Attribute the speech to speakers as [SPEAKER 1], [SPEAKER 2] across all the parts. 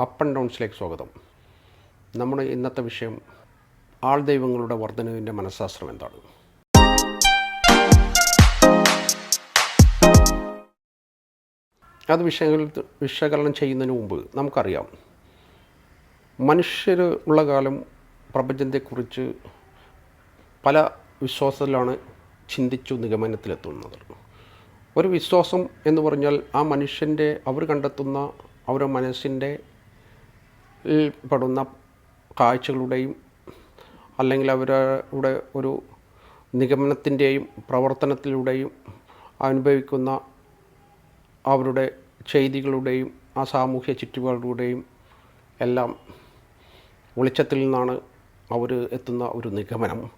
[SPEAKER 1] Up and ഡൗൺസിലേക്ക് സ്വാഗതം. നമ്മുടെ ഇന്നത്തെ വിഷയം ആൾ ദൈവങ്ങളുടെ വർധനവിന്റെ മനഃശാസ്ത്രം എന്താണ്? അത് വിഷയങ്ങൾ വിശകലനം ചെയ്യുന്നതിന് മുമ്പ് നമുക്കറിയാം. മനുഷ്യർ ഉള്ള കാലം പ്രപഞ്ചത്തെക്കുറിച്ച് പല വിശ്വാസത്തിലാണ് ചിന്തിച്ചു നിഗമനത്തിലെത്തുന്നത്. ഒരു വിശ്വാസം എന്ന് പറഞ്ഞാൽ ആ മനുഷ്യന്റെ അവർ കണ്ടെത്തുന്ന അവരുടെ മനസ്സിന്റെ ൽ പെടുന്ന കാഴ്ചകളുടെയും അല്ലെങ്കിൽ അവരുടെ ഒരു നിഗമനത്തിന്റെയും പ്രവർത്തനത്തിലൂടെയും അനുഭവിക്കുന്ന അവരുടെ ചെയ്തികളുടെയും ആ സാമൂഹ്യ ചുറ്റുപാടുകളുടെയും എല്ലാം വെളിച്ചത്തിൽ നിന്നാണ് അവർ എത്തുന്ന ഒരു നിഗമനം.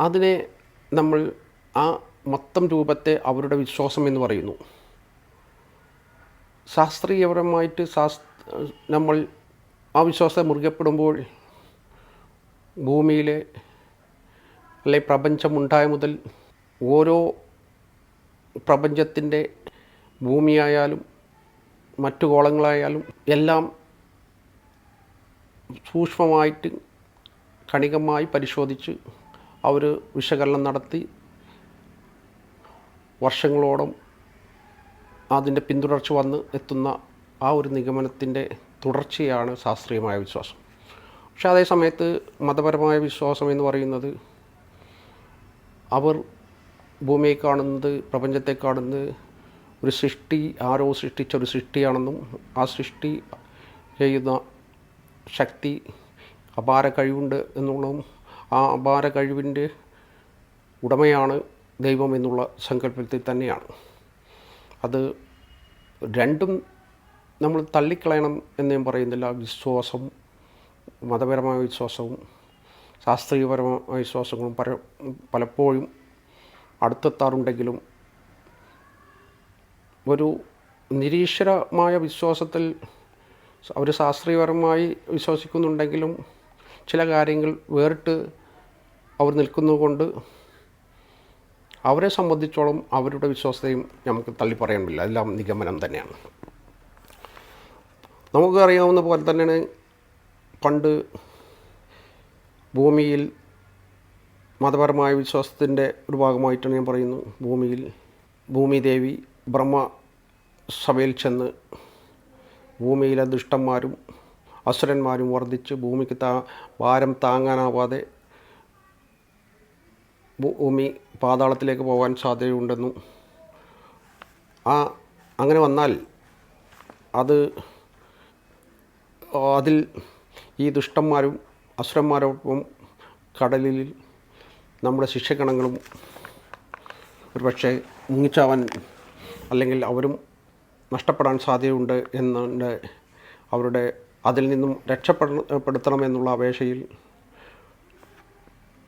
[SPEAKER 1] അതിനെ നമ്മൾ ആ മൊത്തം രൂപത്തെ അവരുടെ വിശ്വാസം എന്ന് പറയുന്നു. ശാസ്ത്രീയപരമായിട്ട് ശാസ് നമ്മൾ ആ വിശ്വാസം മുറുകപ്പെടുമ്പോൾ ഭൂമിയിലെ അല്ലെ പ്രപഞ്ചമുണ്ടായ മുതൽ ഓരോ പ്രപഞ്ചത്തിന്റെ ഭൂമിയായാലും മറ്റു ഗോളങ്ങളായാലും എല്ലാം സൂക്ഷ്മമായിട്ട് കണികമായി പരിശോധിച്ച് അവർ വിശകലനം നടത്തി വർഷങ്ങളോളം അതിന്റെ പിന്തുടർച്ച വന്ന് എത്തുന്ന ആ ഒരു നിഗമനത്തിന്റെ തുടർച്ചയാണ് ശാസ്ത്രീയമായ വിശ്വാസം. പക്ഷേ അതേ സമയത്ത് മതപരമായ വിശ്വാസം എന്ന് പറയുന്നത് അവർ ഭൂമിയെ കാണുന്നത് പ്രപഞ്ചത്തെ കാണുന്നത് ഒരു സൃഷ്ടി ആരോ സൃഷ്ടിച്ച ഒരു സൃഷ്ടിയാണെന്നും ആ സൃഷ്ടി ചെയ്യുന്ന ശക്തി അപാര കഴിവുണ്ട് എന്നുള്ളതും ആ അപാര കഴിവിന്റെ ഉടമയാണ് ദൈവം എന്നുള്ള സങ്കല്പത്തിൽ തന്നെയാണ്. അത് രണ്ടും നമ്മൾ തള്ളിക്കളയണം എന്ന് ഞാൻ പറയുന്നില്ല. വിശ്വാസം മതപരമായ വിശ്വാസവും ശാസ്ത്രീയപരമായ വിശ്വാസങ്ങളും പല പലപ്പോഴും അടുത്തെത്താറുണ്ടെങ്കിലും ഒരു നിരീശ്വരമായ വിശ്വാസത്തിൽ അവർ ശാസ്ത്രീയപരമായി വിശ്വസിക്കുന്നുണ്ടെങ്കിലും ചില കാര്യങ്ങൾ വേറിട്ട് അവർ നിൽക്കുന്നതുകൊണ്ട് അവരെ സംബന്ധിച്ചോളം അവരുടെ വിശ്വാസത്തെയും നമുക്ക് തള്ളി പറയാൻ പറ്റില്ല എല്ലാം നിഗമനം തന്നെയാണ്. നമുക്കറിയാവുന്ന പോലെ തന്നെയാണ് പണ്ട് ഭൂമിയിൽ മതപരമായ വിശ്വാസത്തിന്റെ ഒരു ഭാഗമായിട്ടാണ് ഞാൻ പറയുന്നു. ഭൂമിയിൽ ഭൂമിദേവി ബ്രഹ്മ സഭയിൽ ചെന്ന് ഭൂമിയിലെ ദുഷ്ടന്മാരും അസുരന്മാരും വർദ്ധിച്ച് ഭൂമിക്ക് താ ഭാരം താങ്ങാനാവാതെ ഭൂമി പാതാളത്തിലേക്ക് പോകാൻ സാധ്യതയുണ്ടെന്നും ആ അങ്ങനെ വന്നാൽ അത് അതിൽ ഈ ദുഷ്ടന്മാരും അസുരന്മാരോടൊപ്പം കടലിൽ നമ്മുടെ ശിക്ഷകണങ്ങളും ഒരുപക്ഷെ മുങ്ങിച്ചാവാൻ അല്ലെങ്കിൽ അവരും നഷ്ടപ്പെടാൻ സാധ്യതയുണ്ട് എന്നുണ്ട് അവരുടെ അതിൽ നിന്നും രക്ഷപ്പെടുത്തണമെന്നുള്ള അപേക്ഷയിൽ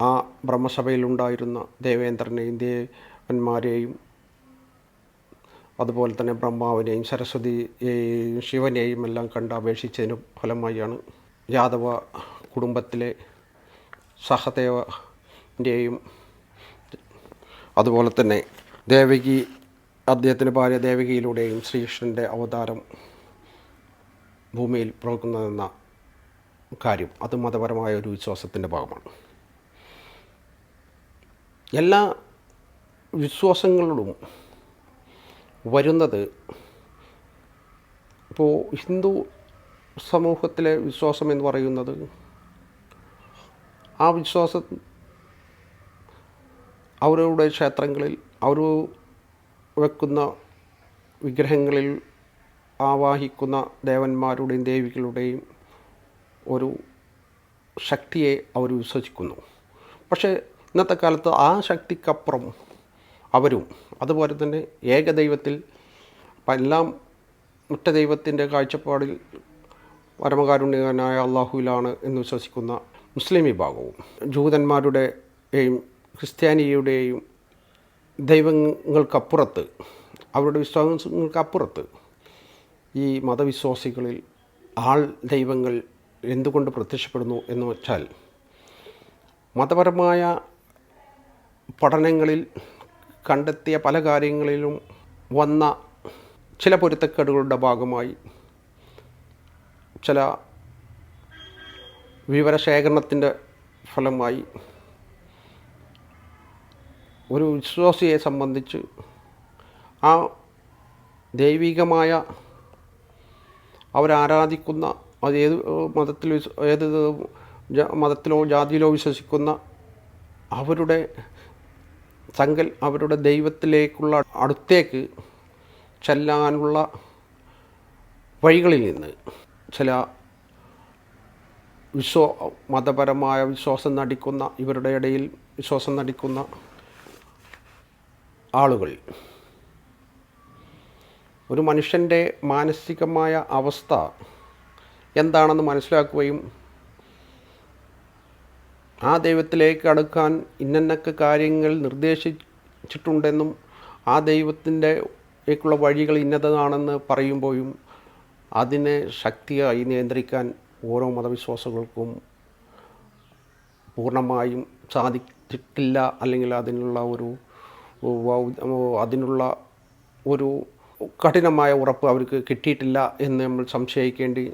[SPEAKER 1] ആ ബ്രഹ്മസഭയിലുണ്ടായിരുന്ന ദേവേന്ദ്രനെയും ദേവന്മാരെയും അതുപോലെ തന്നെ ബ്രഹ്മാവിനെയും സരസ്വതിയെയും ശിവനെയും എല്ലാം കണ്ട് അപേക്ഷിച്ചതിന് ഫലമായാണ് യാദവ കുടുംബത്തിലെ സഹദേവന്റെയും അതുപോലെ തന്നെ ദേവകി അദ്ദേഹത്തിന്റെ ഭാര്യ ദേവകിയിലൂടെയും ശ്രീകൃഷ്ണന്റെ അവതാരം ഭൂമിയിൽ പ്രവർക്കുന്നതെന്ന കാര്യം അത് മതപരമായ ഒരു വിശ്വാസത്തിന്റെ ഭാഗമാണ്. എല്ലാ വിശ്വാസങ്ങളിലും വരുന്നത്. ഇപ്പോൾ ഹിന്ദു സമൂഹത്തിലെ വിശ്വാസം എന്ന് പറയുന്നത് ആ വിശ്വാസം അവരുടെ ക്ഷേത്രങ്ങളിൽ അവർ വെക്കുന്ന വിഗ്രഹങ്ങളിൽ ആവാഹിക്കുന്ന ദേവന്മാരുടെയും ദേവികളുടെയും ഒരു ശക്തിയെ അവർ വിശ്വസിക്കുന്നു. പക്ഷേ ഇന്നത്തെ കാലത്ത് ആ ശക്തിക്കപ്പുറം അവരും. അതുപോലെ തന്നെ ഏകദൈവത്തിൽ എല്ലാം മുറ്റ ദൈവത്തിന്റെ കാഴ്ചപ്പാടിൽ പരമകാരുണ്യകനായ അള്ളാഹുവിലാണ് എന്ന് വിശ്വസിക്കുന്ന മുസ്ലിം വിഭാഗവും ജൂതന്മാരുടെയും ക്രിസ്ത്യാനിയുടെയും ദൈവങ്ങൾക്കപ്പുറത്ത് അവരുടെ വിശ്വാസങ്ങൾക്കപ്പുറത്ത് ഈ മതവിശ്വാസികളിൽ ആൾ ദൈവങ്ങൾ എന്തുകൊണ്ട് പ്രത്യക്ഷപ്പെടുന്നു എന്ന് വെച്ചാൽ മതപരമായ പഠനങ്ങളിൽ കണ്ടെത്തിയ പല കാര്യങ്ങളിലും വന്ന ചില പൊരുത്തക്കേടുകളുടെ ഭാഗമായി ചില വിവരശേഖരണത്തിന്റെ ഫലമായി ഒരു വിശ്വാസിയെ സംബന്ധിച്ച് ആ ദൈവികമായ അവരാരാധിക്കുന്ന അത് ഏത് മതത്തിൽ ഏത് മതത്തിലോ ജാതിയിലോ വിശ്വസിക്കുന്ന അവരുടെ സങ്കൽ അവരുടെ ദൈവത്തിലേക്കുള്ള അടുത്തേക്ക് ചെല്ലാനുള്ള വഴികളിൽ നിന്ന് ചില വിശ്വാ മതപരമായ വിശ്വാസം നടിക്കുന്ന ഇവരുടെ ഇടയിൽ വിശ്വാസം നടിക്കുന്ന ആളുകൾ. ഒരു മനുഷ്യന്റെ മാനസികമായ അവസ്ഥ എന്താണെന്ന് മനസ്സിലാക്കുകയും ആ ദൈവത്തിലേക്ക് അടുക്കാൻ ഇന്നന്നൊക്കെ കാര്യങ്ങൾ നിർദ്ദേശിച്ചിട്ടുണ്ടെന്നും ആ ദൈവത്തിന്റെ േക്കുള്ള വഴികൾ ഇന്നതാണെന്ന് പറയുമ്പോഴും അതിനെ ശക്തിയായി നിയന്ത്രിക്കാൻ ഓരോ മതവിശ്വാസങ്ങൾക്കും പൂർണമായും സാധിച്ചിട്ടില്ല അല്ലെങ്കിൽ അതിനുള്ള ഒരു അതിനുള്ള ഒരു കഠിനമായ ഉറപ്പ് അവർക്ക് കിട്ടിയിട്ടില്ല എന്ന് നമ്മൾ സംശയിക്കേണ്ടി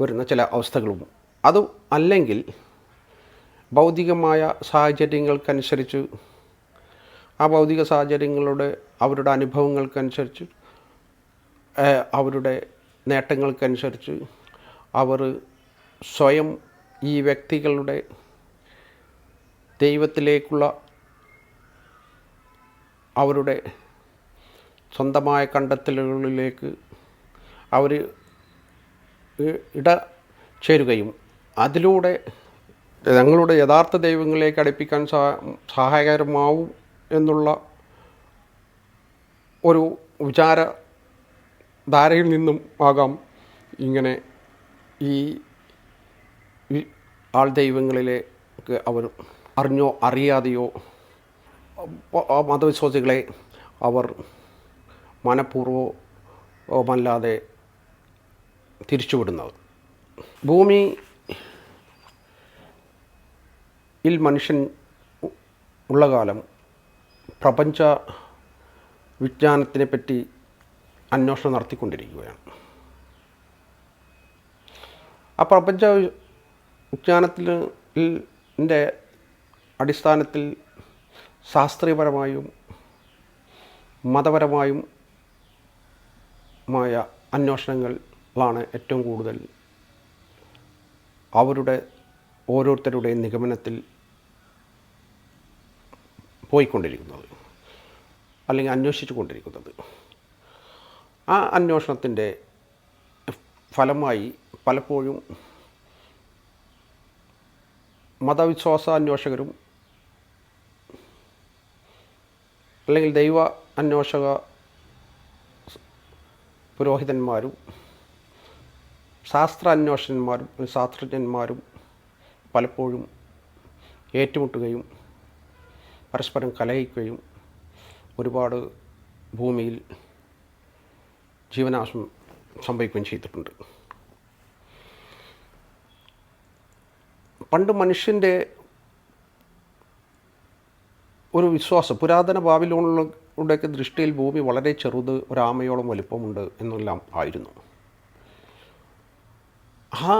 [SPEAKER 1] വരുന്ന ചില അവസ്ഥകളും. അത് അല്ലെങ്കിൽ ഭൗതികമായ സാഹചര്യങ്ങൾക്കനുസരിച്ച് ആ ഭൗതിക സാഹചര്യങ്ങളുടെ അവരുടെ അനുഭവങ്ങൾക്കനുസരിച്ച് അവരുടെ നേട്ടങ്ങൾക്കനുസരിച്ച് അവർ സ്വയം ഈ വ്യക്തികളുടെ ദൈവത്തിലേക്കുള്ള അവരുടെ സ്വന്തമായ കണ്ടെത്തലുകളിലേക്ക് അവർ ഇട ചേരുകയും അതിലൂടെ ഞങ്ങളുടെ യഥാർത്ഥ ദൈവങ്ങളിലേക്ക് അടുപ്പിക്കാൻ സഹ സഹായകരമാവും എന്നുള്ള ഒരു വിചാര ധാരയിൽ നിന്നും ആകാം ഇങ്ങനെ ഈ ആൾ ദൈവങ്ങളിലേക്ക് അവർ അറിഞ്ഞോ അറിയാതെയോ മതവിശ്വാസികളെ അവർ മനഃപൂർവമല്ലാതെ തിരിച്ചുവിടുന്നത്. ഭൂമി യിൽ മനുഷ്യൻ ഉള്ള കാലം പ്രപഞ്ച വിജ്ഞാനത്തിനെ പറ്റി അന്വേഷണം നടത്തിക്കൊണ്ടിരിക്കുകയാണ്. ആ പ്രപഞ്ച വിജ്ഞാനത്തിൽ അടിസ്ഥാനത്തിൽ ശാസ്ത്രീയപരമായും മതപരമായും മായ അന്വേഷണങ്ങളാണ് ഏറ്റവും കൂടുതൽ അവരുടെ ഓരോരുത്തരുടെയും നിഗമനത്തിൽ പോയിക്കൊണ്ടിരിക്കുന്നത് അല്ലെങ്കിൽ അന്വേഷിച്ചു കൊണ്ടിരിക്കുന്നത് ആ അന്വേഷണത്തിന്റെ ഫലമായി പലപ്പോഴും മതവിശ്വാസ അന്വേഷകരും അല്ലെങ്കിൽ ദൈവ അന്വേഷക പുരോഹിതന്മാരും ശാസ്ത്ര അന്വേഷകന്മാരും ശാസ്ത്രജ്ഞന്മാരും പലപ്പോഴും ഏറ്റുമുട്ടുകയും പരസ്പരം കലഹിക്കുകയും ഒരുപാട് ഭൂമിയിൽ ജീവനാശം സംഭവിക്കുകയും ചെയ്തിട്ടുണ്ട്. പണ്ട് മനുഷ്യന്റെ ഒരു വിശ്വാസം പുരാതന ബാബിലോണിലുടെയൊക്കെ ദൃഷ്ടിയിൽ ഭൂമി വളരെ ചെറുത് ഒരാമയോളം വലിപ്പമുണ്ട് എന്നെല്ലാം ആയിരുന്നു. ആ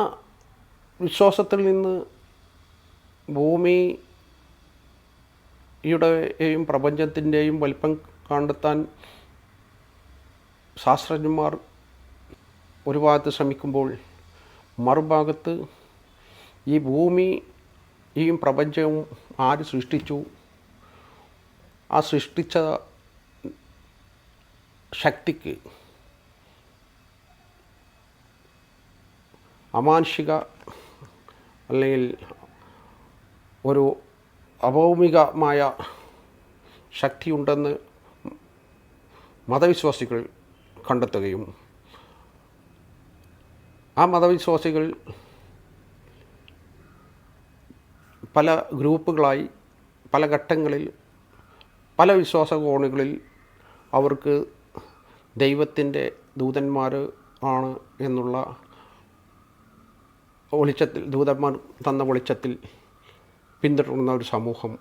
[SPEAKER 1] വിശ്വാസത്തിൽ നിന്ന് ഭൂമിയുടെയും പ്രപഞ്ചത്തിന്റെയും വലിപ്പം കണ്ടെത്താൻ ശാസ്ത്രജ്ഞന്മാർ ഒരു ഭാഗത്ത് ശ്രമിക്കുമ്പോൾ മറുഭാഗത്ത് ഈ ഭൂമി ഈ പ്രപഞ്ചവും ആര് സൃഷ്ടിച്ചു? ആ സൃഷ്ടിച്ച ശക്തിക്ക് അമാനുഷിക അല്ലെങ്കിൽ ഒരു അഭൗമികമായ ശക്തിയുണ്ടെന്ന് മതവിശ്വാസികൾ കണ്ടെത്തുകയും ആ മതവിശ്വാസികൾ പല ഗ്രൂപ്പുകളായി പല ഘട്ടങ്ങളിൽ പല വിശ്വാസ കോണുകളിൽ അവർക്ക് ദൈവത്തിന്റെ ദൂതന്മാർ ആണ് എന്നുള്ള വെളിച്ചത്തിൽ ദൂതന്മാർ തന്ന വെളിച്ചത്തിൽ പിന്തുടരുന്ന ഒരു സമൂഹം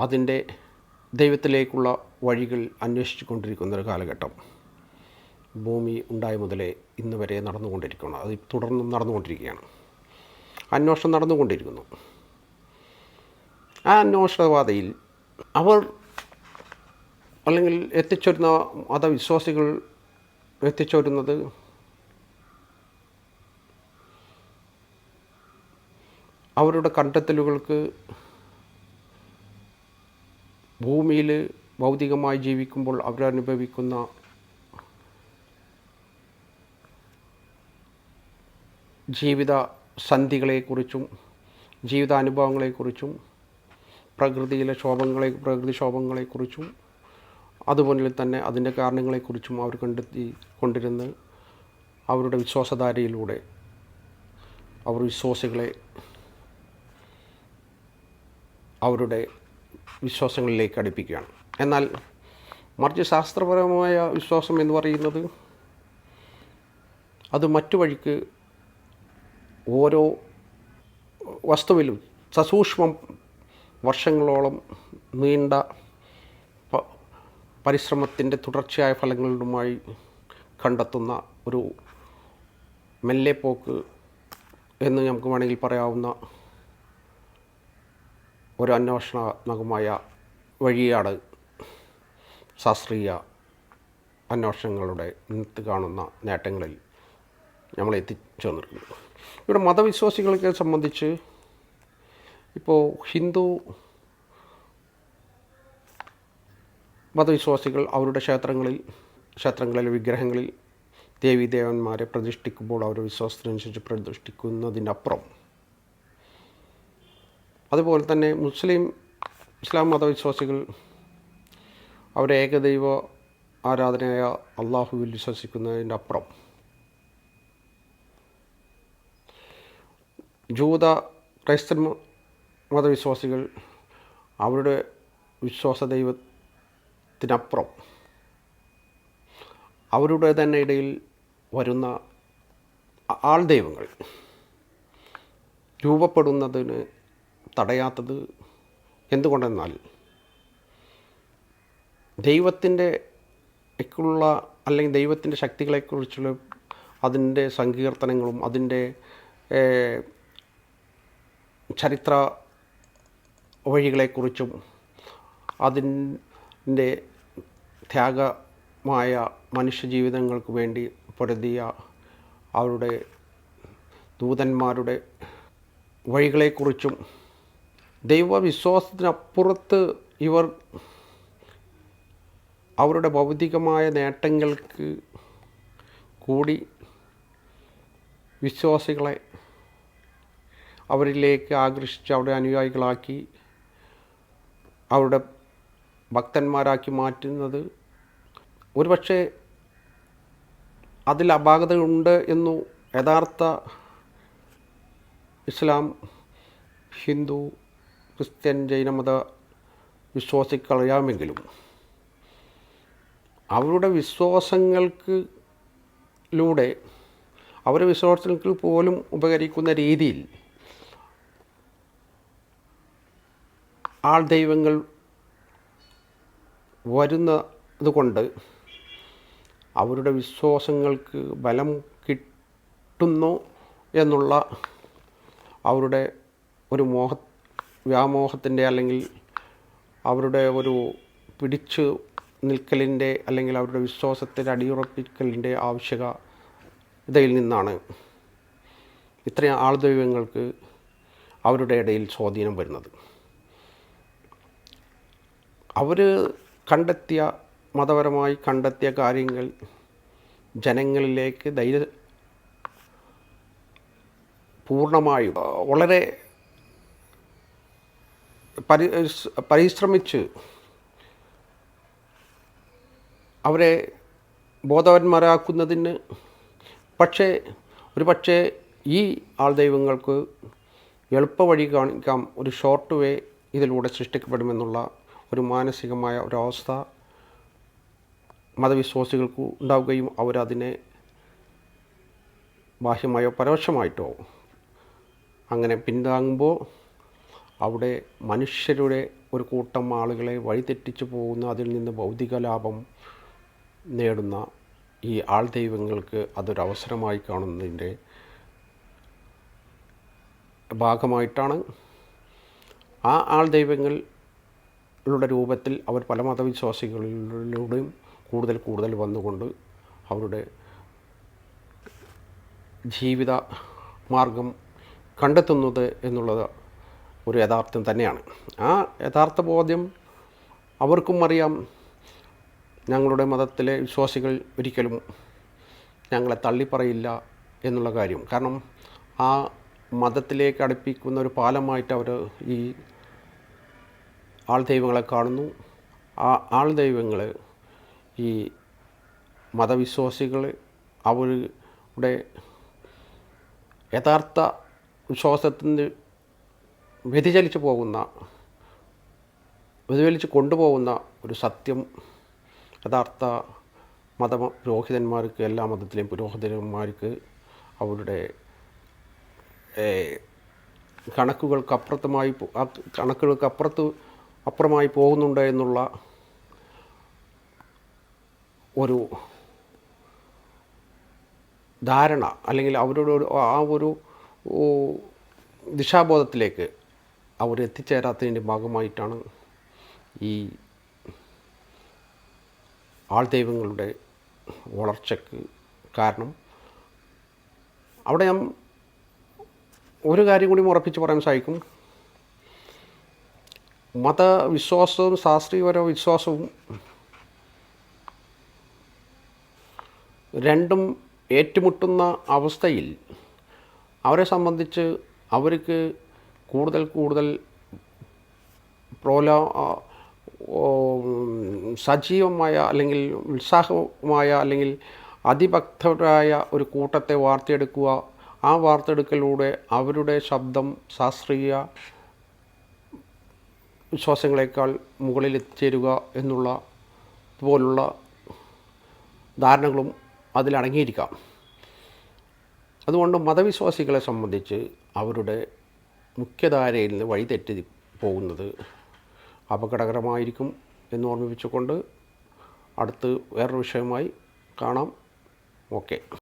[SPEAKER 1] അതിന്റെ ദൈവത്തിലേക്കുള്ള വഴികൾ അന്വേഷിച്ചു കൊണ്ടിരിക്കുന്ന ഒരു കാലഘട്ടം ഭൂമി ഉണ്ടായ മുതലേ ഇന്ന് വരെ നടന്നുകൊണ്ടിരിക്കുകയാണ്. അത് തുടർന്നും നടന്നുകൊണ്ടിരിക്കുകയാണ്. അന്വേഷണം നടന്നുകൊണ്ടിരിക്കുന്നു. ആ അന്വേഷണപാതയിൽ അവർ അല്ലെങ്കിൽ എത്തിച്ചേരുന്ന മതവിശ്വാസികൾ എത്തിച്ചേരുന്നത് അവരുടെ കണ്ടെത്തലുകൾക്ക് ഭൂമിയിൽ ഭൗതികമായി ജീവിക്കുമ്പോൾ അവരനുഭവിക്കുന്ന ജീവിത സന്ധികളെക്കുറിച്ചും ജീവിതാനുഭവങ്ങളെക്കുറിച്ചും പ്രകൃതിയിലെ ക്ഷോഭങ്ങളെ പ്രകൃതിക്ഷോഭങ്ങളെക്കുറിച്ചും അതുപോലെ തന്നെ അതിന്റെ കാരണങ്ങളെക്കുറിച്ചും അവർ കണ്ടെത്തി കൊണ്ടിരുന്ന് അവരുടെ വിശ്വാസധാരയിലൂടെ അവർ വിശ്വാസികളെ അവരുടെ വിശ്വാസങ്ങളിലേക്ക് അടുപ്പിക്കുകയാണ്. എന്നാൽ മറിച്ച് ശാസ്ത്രപരമായ വിശ്വാസം എന്ന് പറയുന്നത് അത് മറ്റു വഴിക്ക് ഓരോ വസ്തുവിലും സസൂക്ഷ്മം വർഷങ്ങളോളം നീണ്ട പരിശ്രമത്തിന്റെ തുടർച്ചയായ ഫലങ്ങളുമായി കണ്ടെത്തുന്ന ഒരു മെല്ലെ പോക്ക് എന്ന് നമുക്ക് വേണമെങ്കിൽ പറയാവുന്ന ഒരു അന്വേഷണാത്മകമായ വഴിയാണ് ശാസ്ത്രീയ അന്വേഷണങ്ങളുടെ ഇന്നത്തെ കാണുന്ന നേട്ടങ്ങളിൽ നമ്മൾ എത്തിച്ചേർന്നിരിക്കുന്നത് ഇവിടെ മതവിശ്വാസികളെ സംബന്ധിച്ച് ഇപ്പോൾ ഹിന്ദു മതവിശ്വാസികൾ അവരുടെ ക്ഷേത്രങ്ങളിൽ ക്ഷേത്രങ്ങളിലെ വിഗ്രഹങ്ങളിൽ ദേവീദേവന്മാരെ പ്രതിഷ്ഠിക്കുമ്പോൾ അവരുടെ വിശ്വാസത്തിനനുസരിച്ച് പ്രതിഷ്ഠിക്കുന്നതിനപ്പുറം അതുപോലെ തന്നെ മുസ്ലിം ഇസ്ലാം മതവിശ്വാസികൾ അവരെ ഏകദൈവ ആരാധനയായ അള്ളാഹുവിൽ വിശ്വസിക്കുന്നതിന്റെ അപ്പുറം. ജൂത ക്രൈസ്തൻ മതവിശ്വാസികൾ അവരുടെ വിശ്വാസ ദൈവത്തിനപ്പുറം അവരുടെ തന്നെ ഇടയിൽ വരുന്ന ആൾ ദൈവങ്ങൾ രൂപപ്പെടുന്നതിന് തടയാത്തത് എന്തുകൊണ്ടെന്നാൽ ദൈവത്തിന്റെ ക്കുള്ള അല്ലെങ്കിൽ ദൈവത്തിന്റെ ശക്തികളെക്കുറിച്ചുള്ള അതിന്റെ സങ്കീർത്തനങ്ങളും അതിന്റെ ചരിത്ര വഴികളെക്കുറിച്ചും അതിന്റെ ത്യാഗമായ മനുഷ്യജീവിതങ്ങൾക്ക് വേണ്ടി പൊരുതിയ അവരുടെ ദൂതന്മാരുടെ വഴികളെക്കുറിച്ചും ദൈവവിശ്വാസത്തിനപ്പുറത്ത് ഇവർ അവരുടെ ഭൗതികമായ നേട്ടങ്ങൾക്ക് കൂടി വിശ്വാസികളെ അവരിലേക്ക് ആകർഷിച്ച് അവരുടെ അനുയായികളാക്കി അവരുടെ ഭക്തന്മാരാക്കി മാറ്റുന്നത് ഒരുപക്ഷെ അതിൽ അപാകതയുണ്ട് എന്നു യഥാർത്ഥ ഇസ്ലാം ഹിന്ദു ക്രിസ്ത്യൻ ജൈനമത വിശ്വാസിക്കറിയാമെങ്കിലും അവരുടെ വിശ്വാസങ്ങൾക്ക് ലൂടെ അവരുടെ വിശ്വാസങ്ങൾക്ക് പോലും ഉപകരിക്കുന്ന രീതിയിൽ ആൾ ദൈവങ്ങൾ വരുന്നത് കൊണ്ട് അവരുടെ വിശ്വാസങ്ങൾക്ക് ബലം കിട്ടുന്നു എന്നുള്ള അവരുടെ ഒരു മോഹ വ്യാമോഹത്തിന്റെ അല്ലെങ്കിൽ അവരുടെ ഒരു പിടിച്ചു നിൽക്കലിന്റെ അല്ലെങ്കിൽ അവരുടെ വിശ്വാസത്തിന്റെ അടിയുറപ്പിക്കലിന്റെ ആവശ്യക ഇതയിൽ നിന്നാണ് ഇത്രയും ആൾദൈവങ്ങൾക്ക് അവരുടെ ഇടയിൽ സ്വാധീനം വരുന്നത്. അവർ കണ്ടെത്തിയ മതപരമായി കണ്ടെത്തിയ കാര്യങ്ങൾ ജനങ്ങളിലേക്ക് ധൈര്യ പൂർണമായും വളരെ പരി പരിശ്രമിച്ച് അവരെ ബോധവന്മാരാക്കുന്നതിന് പക്ഷേ ഒരു പക്ഷേ ഈ ആൾ ദൈവങ്ങൾക്ക് എളുപ്പവഴി കാണിക്കാം ഒരു ഷോർട്ട് വേ ഇതിലൂടെ സൃഷ്ടിക്കപ്പെടുമെന്നുള്ള ഒരു മാനസികമായ ഒരവസ്ഥ മതവിശ്വാസികൾക്ക് ഉണ്ടാവുകയും അവരതിനെ ബാഹ്യമായോ പരോക്ഷമായിട്ടോ അങ്ങനെ പിന്താങ്ങുമ്പോൾ അവിടെ മനുഷ്യരുടെ ഒരു കൂട്ടം ആളുകളെ വഴിതെറ്റിച്ചു പോകുന്ന അതിൽ നിന്ന് ഭൗതിക ലാഭം നേടുന്ന ഈ ആൾ ദൈവങ്ങൾക്ക് അതൊരവസരമായി കാണുന്നതിന്റെ ഭാഗമായിട്ടാണ്. ആ ആൾ ദൈവങ്ങളുടെ രൂപത്തിൽ അവർ പല മതവിശ്വാസികളിലൂടെയും കൂടുതൽ കൂടുതൽ വന്നുകൊണ്ട് അവരുടെ ജീവിത മാർഗം കണ്ടെത്തുന്നത് എന്നുള്ളത് ഒരു യഥാർത്ഥം തന്നെയാണ്. ആ യഥാർത്ഥ ബോധ്യം അവർക്കും അറിയാം. ഞങ്ങളുടെ മതത്തിലെ വിശ്വാസികൾ ഒരിക്കലും ഞങ്ങളെ തള്ളിപ്പറയില്ല എന്നുള്ള കാര്യം. കാരണം ആ മതത്തിലേക്ക് അടുപ്പിക്കുന്ന ഒരു പാലമായിട്ട് അവർ ഈ ആൾ ദൈവങ്ങളെ കാണുന്നു. ആ ആൾ ദൈവങ്ങൾ ഈ മതവിശ്വാസികൾ അവരുടെ യഥാർത്ഥ വിശ്വാസത്തിന് വ്യതിചലിച്ചു പോകുന്ന വ്യതിചലിച്ച് കൊണ്ടുപോകുന്ന ഒരു സത്യം യഥാർത്ഥ മത പുരോഹിതന്മാർക്ക് എല്ലാ മതത്തിലെയും പുരോഹിതന്മാർക്ക് അവരുടെ കണക്കുകൾക്കപ്പുറത്തുമായി കണക്കുകൾക്ക് കണക്കുകൾക്കപ്പുറത്ത് അപ്പുറമായി പോകുന്നുണ്ട് എന്നുള്ള ഒരു ധാരണ അല്ലെങ്കിൽ അവരുടെ ആ ഒരു ദിശാബോധത്തിലേക്ക് അവർ എത്തിച്ചേരാത്തതിന്റെ ഭാഗമായിട്ടാണ് ഈ ആൾ ദൈവങ്ങളുടെ വളർച്ചയ്ക്ക് കാരണം. അവിടെ ഞാൻ ഒരു കാര്യം കൂടി ഉറപ്പിച്ച് പറയാൻ സാധിക്കും. മതവിശ്വാസവും ശാസ്ത്രീയപര വിശ്വാസവും രണ്ടും ഏറ്റുമുട്ടുന്ന അവസ്ഥയിൽ അവരെ സംബന്ധിച്ച് അവർക്ക് കൂടുതൽ കൂടുതൽ പ്രോലോ സജീവമായ അല്ലെങ്കിൽ ഉത്സാഹമായ അല്ലെങ്കിൽ അതിഭക്തരായ ഒരു കൂട്ടത്തെ വാർത്തെടുക്കുക. ആ വാർത്തെടുക്കലിലൂടെ അവരുടെ ശബ്ദം ശാസ്ത്രീയ വിശ്വാസങ്ങളെക്കാൾ മുകളിൽ എത്തിച്ചേരുക എന്നുള്ള പോലുള്ള ധാരണകളും അതിലടങ്ങിയിരിക്കാം. അതുകൊണ്ട് മതവിശ്വാസികളെ സംബന്ധിച്ച് അവരുടെ മുഖ്യധാരയിൽ നിന്ന് വഴിതെറ്റി പോകുന്നത് അപകടകരമായിരിക്കും എന്ന് ഓർമ്മിപ്പിച്ചുകൊണ്ട് അടുത്ത് വേറൊരു വിഷയവുമായി കാണാം. ഓക്കെ.